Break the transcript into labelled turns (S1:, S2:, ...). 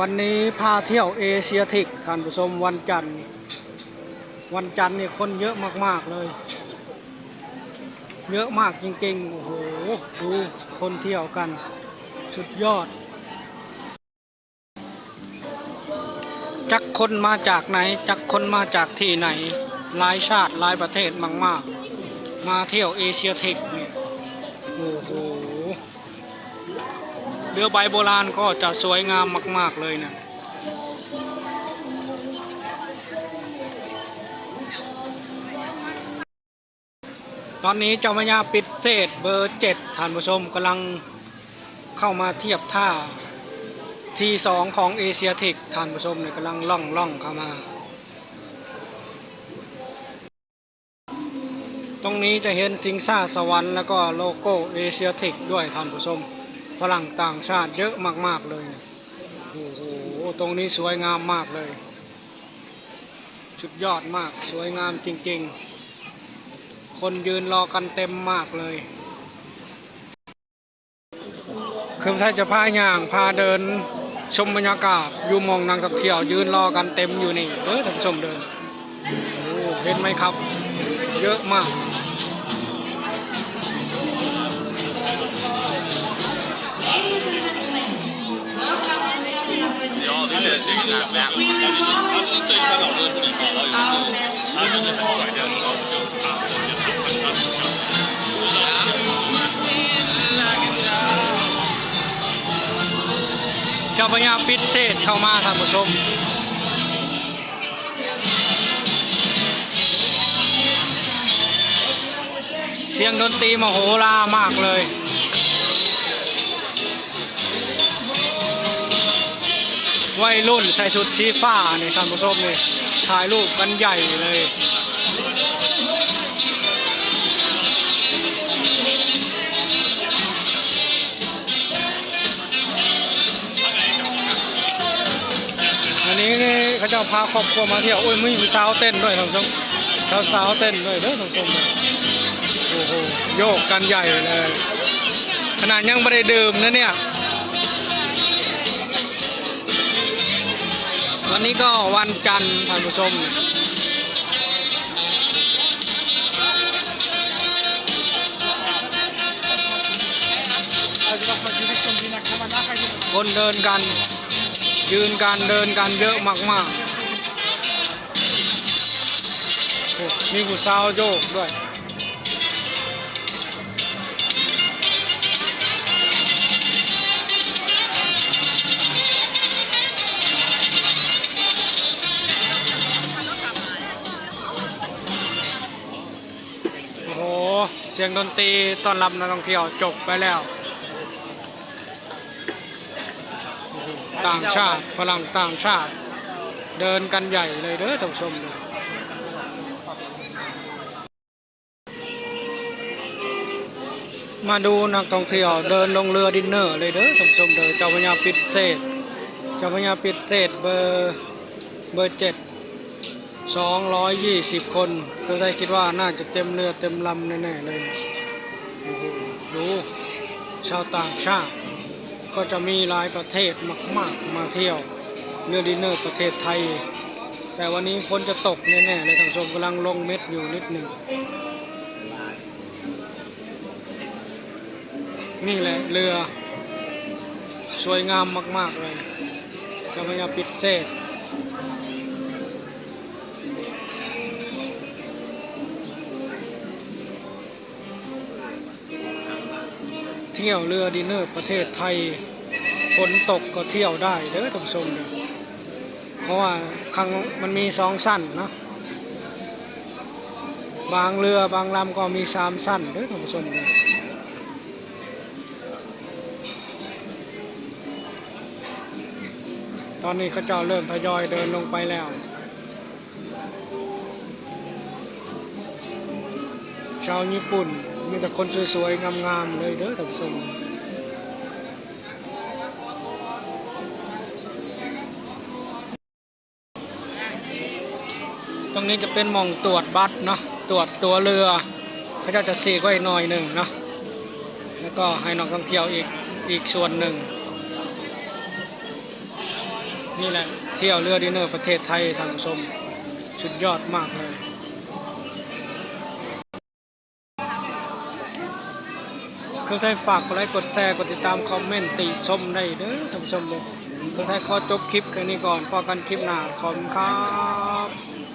S1: วันนี้พาเที่ยวเอเชียทิกท่านผู้ชมวันจันทร์ วันจันทร์เนี่ยคนเยอะมากๆเลย เยอะมากจริงๆ โอ้โห ดูคนเที่ยวกัน สุดยอด จักคนมาจากไหน จักคนมาจากที่ไหน หลายชาติหลายประเทศมาก ๆ มาเที่ยวเอเชียเทค เรือใบโบราณก็จะสวยงามมาก ๆ เลยนะตอนนี้เจ้าพระยาปิดเศษเบอร์เจ็ดท่านผู้ชมกำลังเข้ามาเทียบท่าทีสองของเอเชียเทคท่านผู้ชมเนี่ยกำลังล่องล่องเข้ามา ตรงนี้จะเห็นสิงซ่าสวรรค์แล้วก็โลโก้เอเชียเทคด้วยท่านผู้ชม ฝรั่งต่างชาติเยอะมากๆเลยนะโอ้โหตรงนี้สวยงามมากเลยสุดยอดมากสวยงามจริงๆ คนยืนรอกันเต็มมากเลยคือถ้าจะพาย่างพาเดินชมบรรยากาศอยู่มองนางท่องเที่ยวยืนรอกันเต็มอยู่นี่เออท่านผู้ชมเดินโอ้เห็นไหมครับ เยอะมาก
S2: and gentlemen, welcome to Jolly Princess Cruise. We invite everyone as our best
S1: เจ้าพระยาปิดเศษเข้ามาท่านผู้ชม เสียงดนตรีมโหฬารมากเลย วัยรุ่นใส่ชุดสีฟ้านี่ท่านผู้ชมนี่ถ่ายรูปกันใหญ่เลยอันนี้เขาจะพาครอบครัวมาเที่ยวโอ้ยมีสาวเต้นด้วยท่านผู้ชมสาวสาวๆเต้นด้วยเด้อท่านผู้ชมโอ้โหโยกกันใหญ่เลยขนาดยังไม่ได้ดื่มนะเนี่ย วันนี้ก็วันจันทร์ท่านผู้ชม คนเดินกัน ยืนกันเดินกันเยอะมากๆโอ้มีผู้สาวโยกด้วย เสียงดนตรีต้อนรับนักท่องเที่ยวจบไปแล้ว ต่างชาติฝรั่งต่างชาติ เดินกันใหญ่เลยเด้อท่านผู้ชมเลยมาดูนักท่องเที่ยวเดินลงเรือดินเนอร์เลยเด้อท่านผู้ชมเด้อเจ้าพระยาปิดเศษ เจ้าพระยาปิดเศษเบอร์เบอร์เจ็ด สองร้อยยี่สิบคน ก็ได้คิดว่าน่าจะเต็มเรือเต็มลำแน่ๆเลยดู ชาวต่างชาติ ก็จะมีหลายประเทศมาก ๆ มาเที่ยวเรือดินเนอร์ประเทศไทย แต่วันนี้ฝนจะตกแน่ๆเลยท่านผู้ชมกำลังลงเม็ดอยู่นิดหนึ่งนี่แหละเรือสวยงามมาก ๆ เลยเจะพยาปิดเศษ ที่ยวเรือดินเนอร์ประเทศไทยฝนตกก็เที่ยวได้เด้อท่านผู้ชมเด้อเพราะว่าครั้งมันมีสองสั้นเนาะบางเรือบางลำก็มีสามสั้นเด้อท่านผู้ชมเด้อตอนนี้เขาเจ้าเริ่มทยอยเดินลงไปแล้วชาวญี่ปุ่น มีแต่คนสวยๆ งามๆ เลยเด้อท่านผู้ชมตรงนี้จะเป็นมองตรวจบัตรเนาะตรวจตัวเรือเขาจะจะสีกไว้หน่อยหนึ่งเนาะแล้วก็ให้นักท่องเที่ยวอีกอีกส่วนหนึ่งนี่แหละเที่ยวเรือดินเนอร์ประเทศไทยท่านผู้ชมสุดยอดมากเลย เครื่องไทยฝากกดไลค์กดแชร์กดติดตามคอมเมนต์ติชมได้เด้อท่านผู้ชมเลยเครื่องไทยขอจบคลิปแค่นี้ก่อนพอกันคลิปหน้าขอบคุณครับ